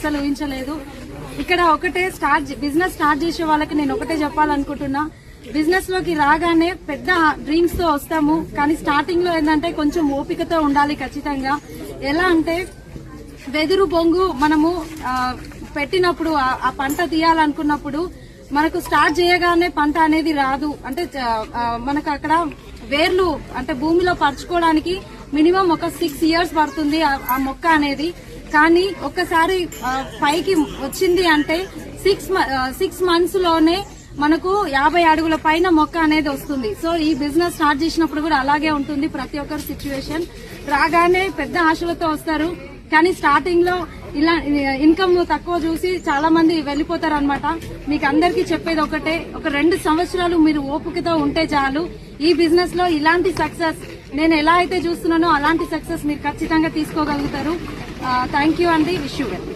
అసలు ఊహించలేదు. ఇక్కడ ఒకటే స్టార్ట్ బిజినెస్ స్టార్ట్ చేసే వాళ్ళకి నేను ఒకటే చెప్పాలనుకుంటున్నా. బిజినెస్లోకి రాగానే పెద్ద డ్రీమ్స్తో వస్తాము. కానీ స్టార్టింగ్లో ఏంటంటే కొంచెం ఓపికతో ఉండాలి ఖచ్చితంగా. ఎలా అంటే వెదురు బొంగు మనము పెట్టినప్పుడు ఆ- పంట తీయాలనుకున్నప్పుడు మనకు స్టార్ట్ చేయగానే పంట అనేది రాదు. అంటే మనకు అక్కడ వేర్లు అంటే భూమిలో పరుచుకోవడానికి మినిమం ఒక సిక్స్ ఇయర్స్ పడుతుంది ఆ మొక్క అనేది. కానీ ఒక్కసారి పైకి వచ్చింది అంటే సిక్స్ సిక్స్ మంత్స్లోనే మనకు యాభై అడుగుల పైన మొక్క అనేది వస్తుంది. సో ఈ బిజినెస్ స్టార్ట్ చేసినప్పుడు కూడా అలాగే ఉంటుంది ప్రతి ఒక్కరి సిచ్యువేషన్ రాగానే పెద్ద ఆశలతో వస్తారు. కానీ స్టార్టింగ్లో ఇలా ఇన్కమ్ తక్కువ చూసి చాలా మంది వెళ్ళిపోతారు అనమాట మీకు అందరికీ చెప్పేది ఒకటే ఒక రెండు సంవత్సరాలు మీరు ఓపికతో ఉంటే చాలు. ఈ బిజినెస్లో ఇలాంటి సక్సెస్ నేను ఎలా అయితే చూస్తున్నానో అలాంటి సక్సెస్ మీరు ఖచ్చితంగా తీసుకోగలుగుతారు. థ్యాంక్ యూ అండి విష్ యూ వెల్